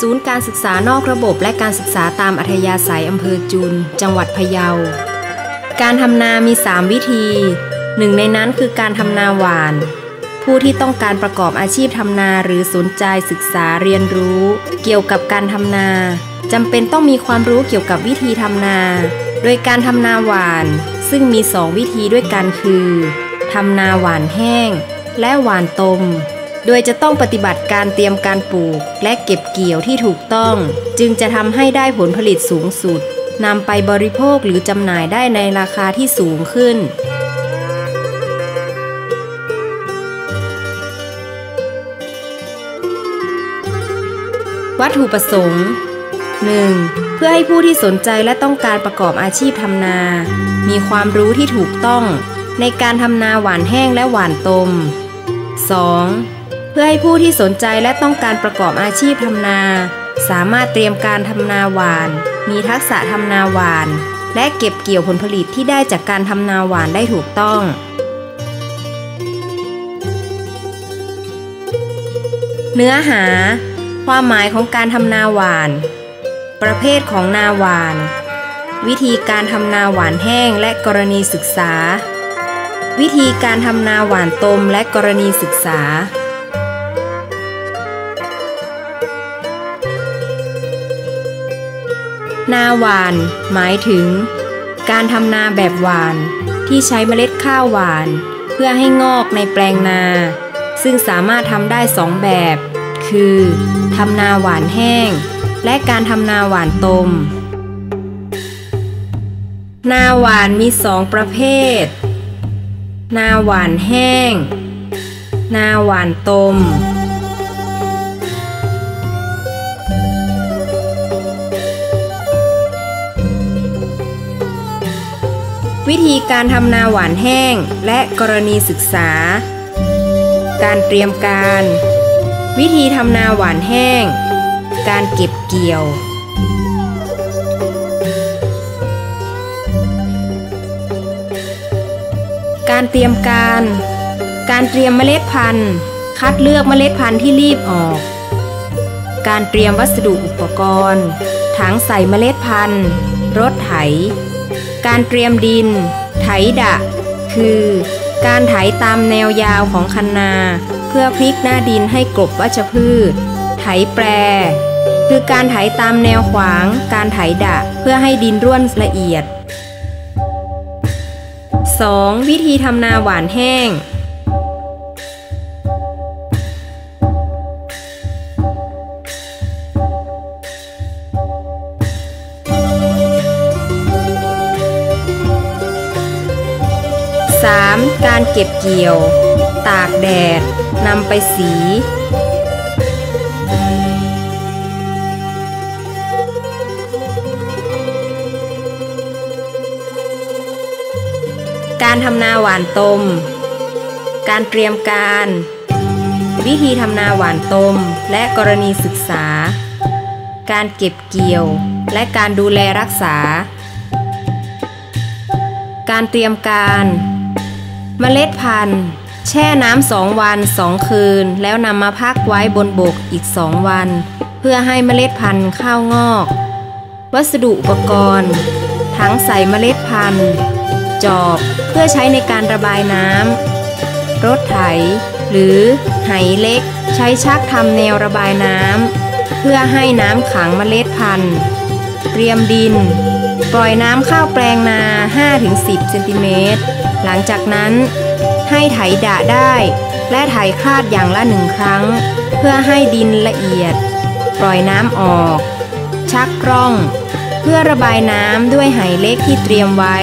ศูนย์การศึกษานอกระบบและการศึกษาตามอัธยาศัยอำเภอจุน จังหวัดพะเยา การทำนามี 3 วิธี หนึ่งในนั้นคือการทำนาหวาน ผู้ที่ต้องการประกอบอาชีพทำนาหรือสนใจศึกษาเรียนรู้ เกี่ยวกับการทำนาจำเป็นต้องมีความรู้เกี่ยวกับวิธีทำนา โดยการทำนาหวาน ซึ่งมีสองวิธีด้วยกันคือทำนาหวานแห้ง และหวานตม โดยจะต้องปฏิบัติการเตรียมการปลูก และเก็บเกี่ยวที่ถูกต้อง จึงจะทำให้ได้ผลผลิตสูงสุดนำไปบริโภคหรือจำหน่ายได้ในราคาที่สูงขึ้น วัตถุประสงค์ 1. เพื่อให้ผู้ที่สนใจและต้องการประกอบอาชีพทำนา มีความรู้ที่ถูกต้องในการทำนาหวานแห้งและหวานตม 2. เพื่อให้ผู้ที่สนใจและต้องการประกอบอาชีพทำนา สามารถเตรียมการทำนาหวาน มีทักษะทำนาหวาน และเก็บเกี่ยวผลผลิตที่ได้จากการทำนาหวานได้ถูกต้องเนื้อหา ความหมายของการทำนาหวาน ประเภทของนาหวาน วิธีการทำนาหวานแห้งและกรณีศึกษา วิธีการทำนาหวานตมและกรณีศึกษา นาหวาน หมายถึง การทำนาแบบหวาน ที่ใช้เมล็ดข้าวหวาน เพื่อให้งอกในแปลงนา ซึ่งสามารถทำได้สองแบบ คือทำนาหวานแห้ง และการทำนาหวานตมนาหวานมีสองประเภท นาหวานแห้ง นาหวานตม วิธีการทำนาหวานแห้งและกรณีศึกษา การเตรียมการ วิธีทำนาหวานแห้ง การเก็บเกี่ยว การเตรียมการ การเตรียมเมล็ดพันธุ์ คัดเลือกเมล็ดพันธุ์ที่รีบออก การเตรียมวัสดุอุปกรณ์ ถังใส่เมล็ดพันธุ์ รถไถ การเตรียมดิน ไถดะ คือ การไถตามแนวยาวของคันนา เพื่อพลิกหน้าดินให้กลบวัชพืช ไถแปร คือการไถตามแนวขวาง การไถดะ เพื่อให้ดินร่วนละเอียด 2. วิธีทำนาหวานแห้ง การเก็บเกี่ยว ตากแดดนำไปสี การทำนาหวานตม การเตรียมการ วิธีทำนาหวานตมและกรณีศึกษา การเก็บเกี่ยวและการดูแลรักษา การเตรียมการ เมล็ดพันธุ์ แช่น้ำสองวันสองคืน แล้วนำมาพักไว้บนบกอีกสองวัน เพื่อให้เมล็ดพันธุ์ข้าวงอก วัสดุอุปกรณ์ ถังใส่เมล็ดพันธุ์ จอบเพื่อใช้ในการระบายน้ำรถไถ หรือไหเล็ก ใช้ชักทำแนวระบายน้ำเพื่อให้น้ำขังเมล็ดพันธุ์เตรียมดิน ปล่อยน้ำเข้าแปลงนา 5-10เซนติเมตร หลังจากนั้นให้ไถดะได้ และไถคลาดอย่างละหนึ่งครั้ง เพื่อให้ดินละเอียด ปล่อยน้ำออก ชักร่อง เพื่อระบายน้ำด้วยไหเล็กที่เตรียมไว้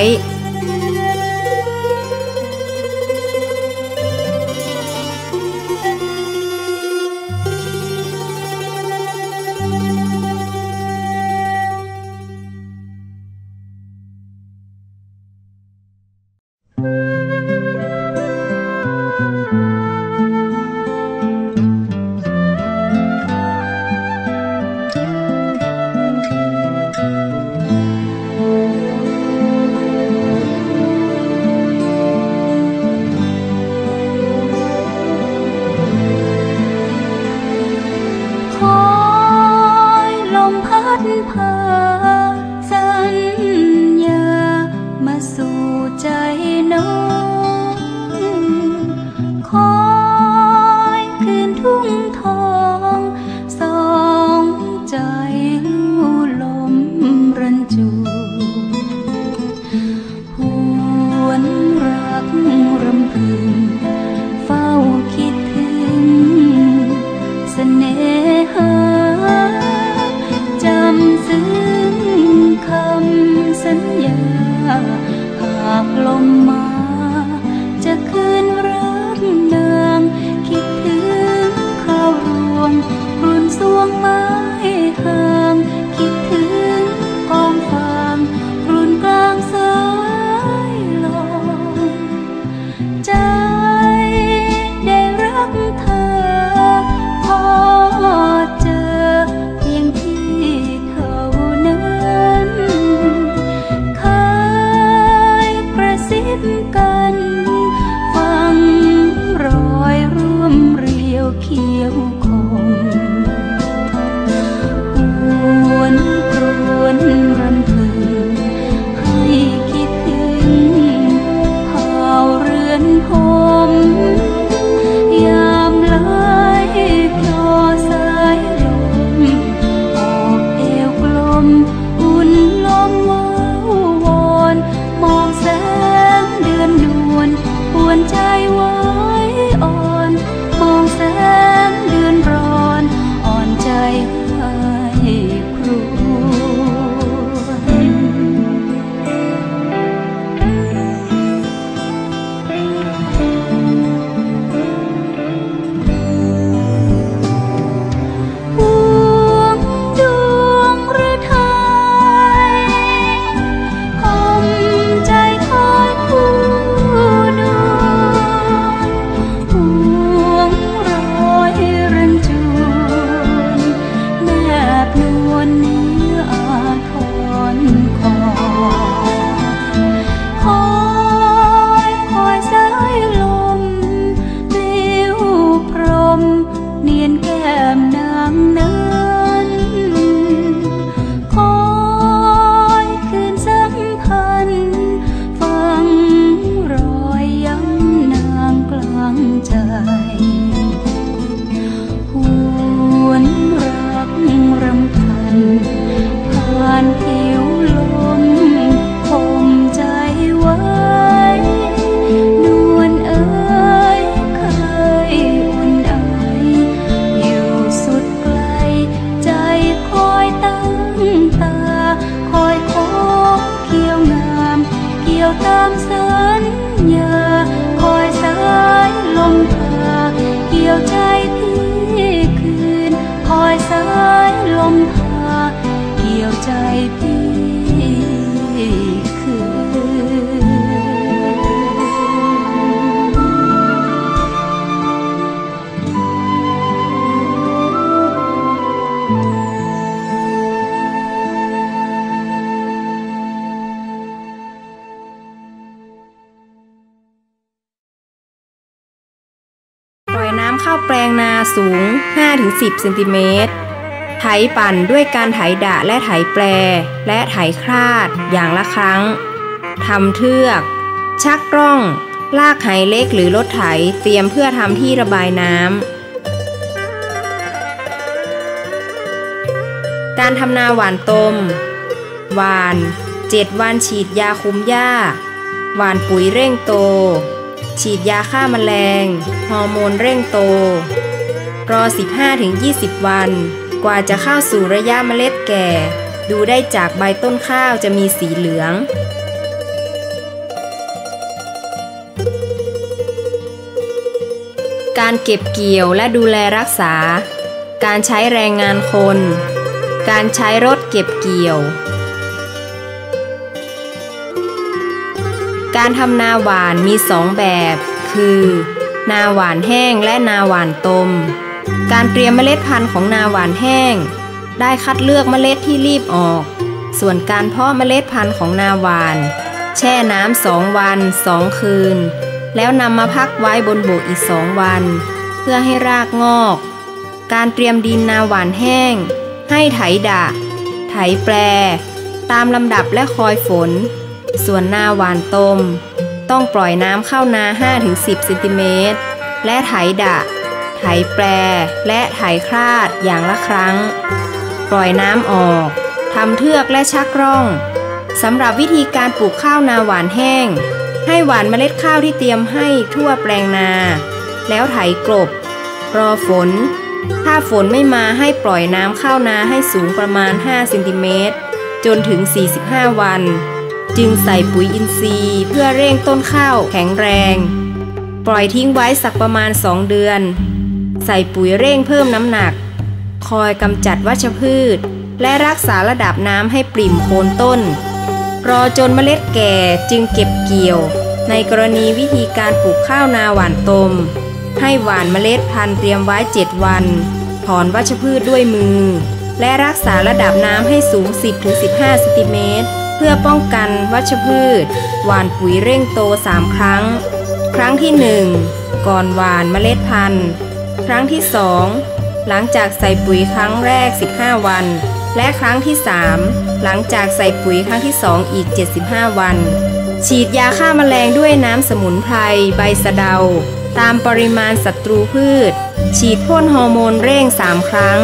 สูง 5-10เซนติเมตร ไถปั่นด้วยการไถดะและไถแปรและไถคราดอย่างละครั้ง ทำเทือก ชักกล้อง ลากไหเล็กหรือรถไถเตรียมเพื่อทำที่ระบายน้ำ การทำนาหวานตมหวาน 7 วันฉีดยาคุมหญ้าหวานปุ๋ยเร่งโต ฉีดยาฆ่าแมลง ฮอร์โมนเร่งโต รอ 15-20 วัน กว่าจะเข้าสู่ระยะเมล็ดแก่ ดูได้จากใบต้นข้าวจะมีสีเหลือง การเก็บเกี่ยวและดูแลรักษา การใช้แรงงานคน การใช้รถเก็บเกี่ยวการทำนาหวานมีสองแบบ คือ นาหวานแห้งและนาหวานต้ม การเตรียมเมล็ดพันธุ์ของนาหวานแห้ง ได้คัดเลือกเมล็ดที่รีบออก ส่วนการเพาะเมล็ดพันธุ์ของนาหวาน แช่น้ำสองวันสองคืน แล้วนำมาพักไว้บนโบกอีกสองวัน เพื่อให้รากงอก การเตรียมดินนาหวานแห้ง ให้ไถดะ ไถแปร ตามลำดับและคอยฝน ส่วนนาหวานตมต้องปล่อยน้ำเข้านา 5-10เซนติเมตรและไถดะ ไถแปรและไถคราดอย่างละครั้ง ปล่อยน้ำออกทำเทือกและชักร่องสำหรับวิธีการปลูกข้าวนาหวานแห้ง ให้หวานเมล็ดข้าวที่เตรียมให้ทั่วแปลงนา แล้วไถกลบ รอฝน ถ้าฝนไม่มาให้ปล่อยน้ำข้าวนาให้สูงประมาณ 5 เซนติเมตร จนถึง 45 วัน จึงใส่ปุ๋ยอินทรีย์เพื่อเร่งต้นข้าวแข็งแรง ปล่อยทิ้งไว้สักประมาณ 2 เดือน ใส่ปุ๋ยเร่งเพิ่มน้ำหนัก คอยกำจัดวัชพืช และรักษาระดับน้ำให้ปริ่มโคนต้น รอจนเมล็ดแก่จึงเก็บเกี่ยว ในกรณีวิธีการปลูกข้าวนาหวานตม ให้หว่านเมล็ดพันธุ์เตรียมไว้ 7 วัน ถอนวัชพืชด้วยมือ และรักษาระดับน้ำให้สูง 10-15เซนติเมตรเพื่อป้องกันวัชพืช หว่านปุ๋ยเร่งโต 3 ครั้ง ครั้งที่ 1 ก่อนหว่านเมล็ดพันธุ์ ครั้งที่ 2 หลังจากใส่ปุ๋ยครั้งแรก 15 วัน และครั้งที่ 3 หลังจากใส่ปุ๋ยครั้งที่ 2 อีก 75 วัน ฉีดยาฆ่าแมลงด้วยน้ำสมุนไพรใบสะเดา ตามปริมาณศัตรูพืช ฉีดพ่นฮอร์โมนเร่ง 3 ครั้ง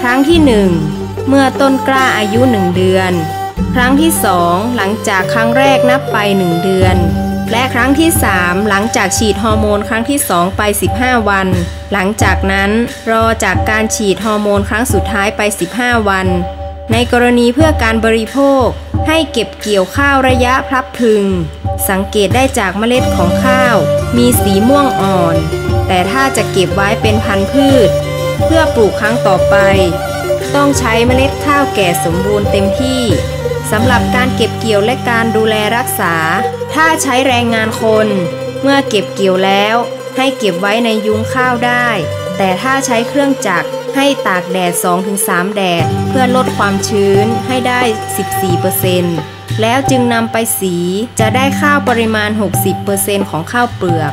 ครั้งที่ 1 เมื่อต้นกล้าอายุ 1 เดือน ครั้งที่ 2 หลังจากครั้งแรกนับไป 1 เดือน และครั้งที่ 3 หลังจากฉีดฮอร์โมนครั้งที่ 2 ไป 15 วัน หลังจากนั้นรอจากการฉีดฮอร์โมนครั้งสุดท้ายไป 15 วัน ในกรณีเพื่อการบริโภค ให้เก็บเกี่ยวข้าวระยะพลับพลึง สังเกตได้จากเมล็ดของข้าว มีสีม่วงอ่อน แต่ถ้าจะเก็บไว้เป็นพันธุ์พืช เพื่อปลูกครั้งต่อไป ต้องใช้เมล็ดข้าวแก่สมบูรณ์เต็มที่ สำหรับการเก็บเกี่ยวและการดูแลรักษา ถ้าใช้แรงงานคน เมื่อเก็บเกี่ยวแล้ว ให้เก็บไว้ในยุ้งข้าวได้ แต่ถ้าใช้เครื่องจักรให้ตากแดด 2-3 แดด เพื่อลดความชื้นให้ได้ 14%แล้วจึงนำไปสีจะได้ข้าวปริมาณ 60%ของข้าวเปลือก